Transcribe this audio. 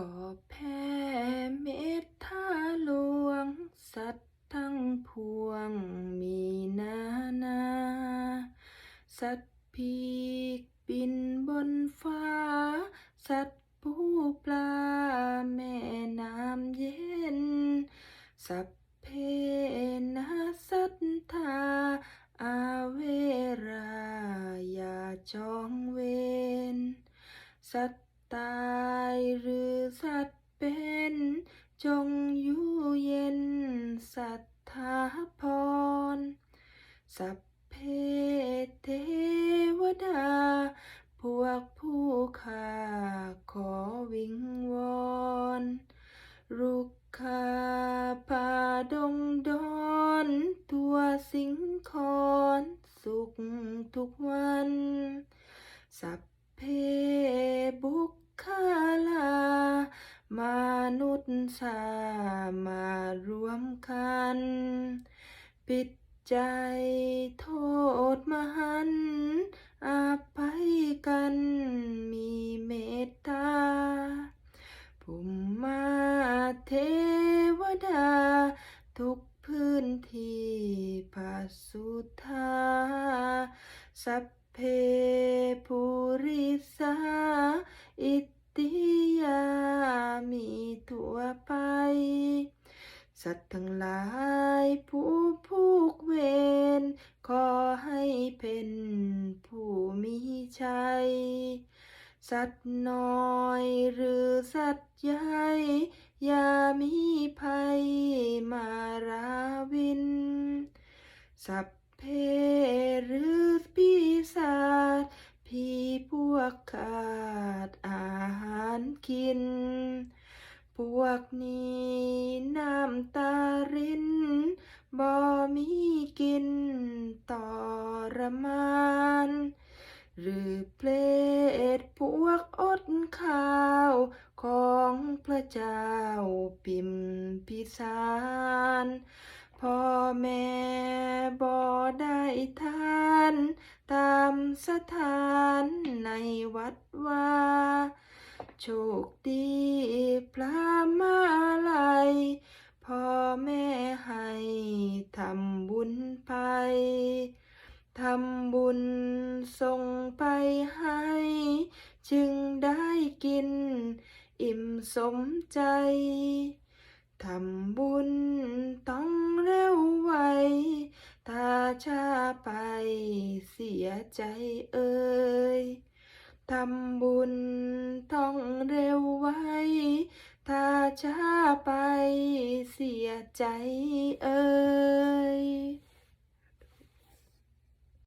ก็แผ่เมตตาหลวง สัตว์ทั้งพวงมีนานา สัตว์ปีกบินบนฟ้า สัตว์ปูปลาแม่น้ำเย็น สัพเพนะสัทธาอาเวราอย่าจองเวรสัตว ตายหรือสัตว์เป็น จงอยู่เย็นสัทธาพร สัพเพเทวดา พวกผู้ข้าขอวิงวอนรุกขาป่าดงดอนตัวสิงคอนสุขทุกวัน สัพเพ มนุษย์สามารวมกัน ปิดใจโทษมหันต์อาภัยกันมีเมตตาภูมิมาเทวดา ทุกพื้นที่พระสุธาสัพเพปุริสา สัตว์ทั้งหลายผู้ผูกเวรขอให้เป็นผู้มีชัย สัตว์น้อยหรือสัตว์ใหญ่อย่ามีภัยมาราวิน สัพเพหรือปีศาจผีพวกขาดอาหารกิน พวกนี้น้ำตารินบ่มีกินตอรมาน หรือเปรตพวกอดข้าวของพระเจ้าปิมพิสารพ่อแม่บ่ได้ทาน ตามสถานในวัดว่า โชคดีพระมาลัยพ่อแม่ให้ทำบุญไปทำบุญส่งไปให้ จึงได้กิน อิ่มสมใจ ทำบุญต้องเร็วไว ถ้าช้าไปเสียใจเอ่ยทำบุญ ต้องเร็วไวถ้าช้าไปเสียใจเอ่ย